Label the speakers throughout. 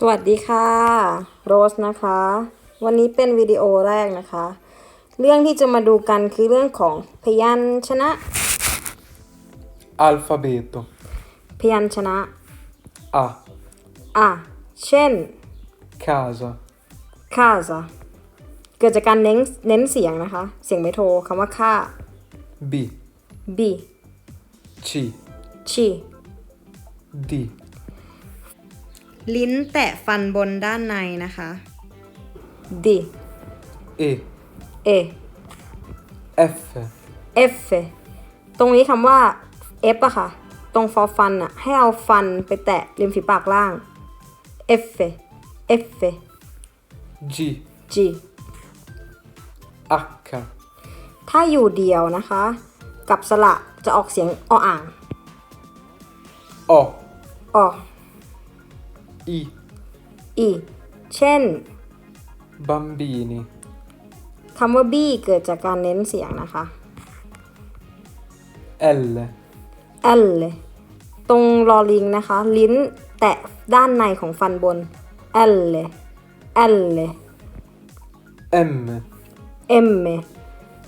Speaker 1: สวัสดีค่ะโรสนะคะ วันนี้เป็นวิดีโอแรกนะคะ เรื่องที่จะมาดูกันคือเรื่องของพยัญชนะ
Speaker 2: Alfabeto.
Speaker 1: พยัญชนะ
Speaker 2: A.
Speaker 1: อะเช่น
Speaker 2: Casa.
Speaker 1: casa เกิดจากการเน้นเน้นเสียงนะคะ เสียงไม่โทรคำว่าค่า
Speaker 2: B.
Speaker 1: b
Speaker 2: C.
Speaker 1: ชี
Speaker 2: D.
Speaker 1: ลิ้นแตะฟันบนด้านในนะคะ d
Speaker 2: E.
Speaker 1: a
Speaker 2: F.
Speaker 1: f ตรงนี้คำว่า f อะค่ะ ตรงฟอฟันอะให้เอาฟันไปแตะริมฝีปากล่าง f f
Speaker 2: G.
Speaker 1: g
Speaker 2: H.
Speaker 1: ถ้าอยู่เดียวนะคะ กับสระจะออกเสียงออ่าง
Speaker 2: O.
Speaker 1: ออก
Speaker 2: I.
Speaker 1: อีเช่น
Speaker 2: Bambini.
Speaker 1: คำว่าบี้เกิดจากการเน้นเสียงนะคะ
Speaker 2: L.
Speaker 1: l ตรงลอลิงนะคะ ลิ้นแตะด้านในของฟันบน l l
Speaker 2: M.
Speaker 1: m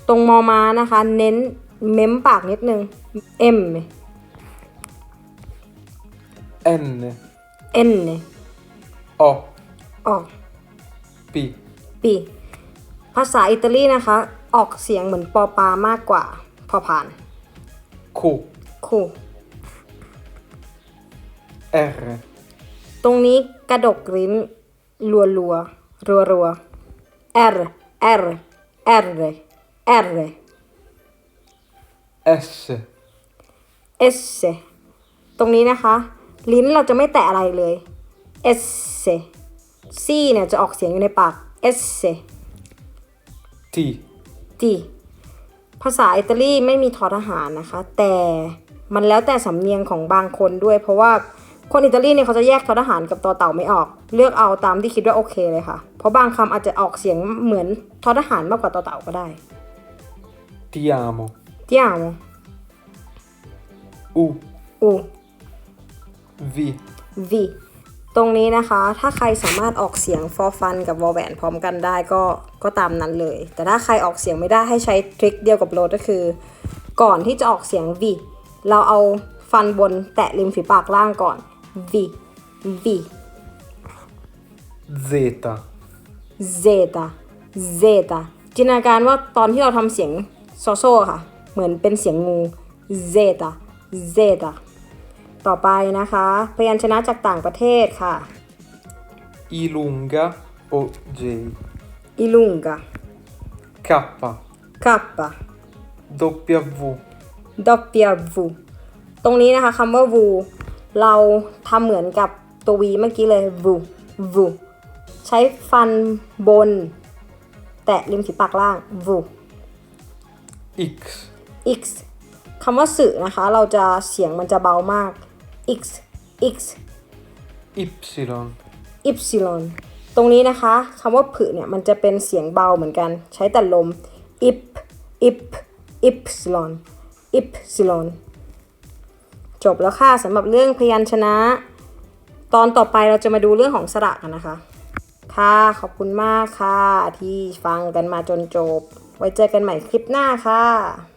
Speaker 1: ตรงมอมานะคะ เน้นเม้มปากนิดนึง m
Speaker 2: N.
Speaker 1: n
Speaker 2: O.
Speaker 1: ออก
Speaker 2: P.
Speaker 1: ปีภาษาอิตาลีนะคะ ออกเสียงเหมือนปอปามากกว่า พอผ่าน
Speaker 2: Q.
Speaker 1: คู่
Speaker 2: R.
Speaker 1: ตรงนี้กระดกลิ้นรัวรัวรัวรัว R R R R
Speaker 2: S.
Speaker 1: S ตรงนี้นะคะ ลิ้นเราจะไม่แตะอะไรเลย S C เนี่ยจะออกเสียงอยู่ในปาก S
Speaker 2: T.
Speaker 1: T ภาษาอิตาลีไม่มีทอทหารนะคะ แต่มันแล้วแต่สำเนียงของบางคนด้วย เพราะว่าคนอิตาลีเนี่ยเขาจะแยกทอทหารกับตอเต่าไม่ออก เลือกเอาตามที่คิดว่าโอเคเลยค่ะ เพราะบางคำอาจจะออกเสียงเหมือนทอทหารมากกว่าตอเต่าก็ได้
Speaker 2: Ti amo.
Speaker 1: เที่ยม
Speaker 2: U.
Speaker 1: อู
Speaker 2: V.
Speaker 1: V ตรงนี้นะคะ ถ้าใครสามารถออกเสียง for fun กับ v o w e l พร้อมกันได้ก็ก็ตามนั้นเลย แต่ถ้าใครออกเสียงไม่ได้ให้ใช้ทริคเดียวกับโรดก็คือ ก่อนที่จะออกเสียง V เราเอาฟันบนแตะริมฝีปากล่างก่อน V V
Speaker 2: Z.
Speaker 1: Z Z จินตนาการว่าตอนที่เราทำเสียงโซโซค่ะ เหมือนเป็นเสียงงู Z Z ต่ อไปนะคะ พยัญชนะจากต่างประเทศค่ะ
Speaker 2: I lunga. O J.
Speaker 1: Ilunga
Speaker 2: K.
Speaker 1: K
Speaker 2: W.
Speaker 1: W ตรงนี้นะคะคำว่า vu เราทำเหมือนกับตัว v เมื่อกี้เลย vu vu ใช้ฟันบน แตะริมฝีปากล่าง vu
Speaker 2: X.
Speaker 1: x คำว่าสื่อนะคะ เราจะเสียงมันจะเบามาก x x
Speaker 2: Y.
Speaker 1: y ตรงนี้นะคะคำว่าผึเนี่ยมันจะเป็นเสียงเบาเหมือนกัน ใช้แต่ลม ip ip y y จบแล้วค่ะสำหรับเรื่องพยัญชนะ ตอนต่อไปเราจะมาดูเรื่องของสระกันนะคะ ค่ะขอบคุณมากค่ะ ที่ฟังกันมาจนจบ ไว้เจอกันใหม่คลิปหน้าค่ะ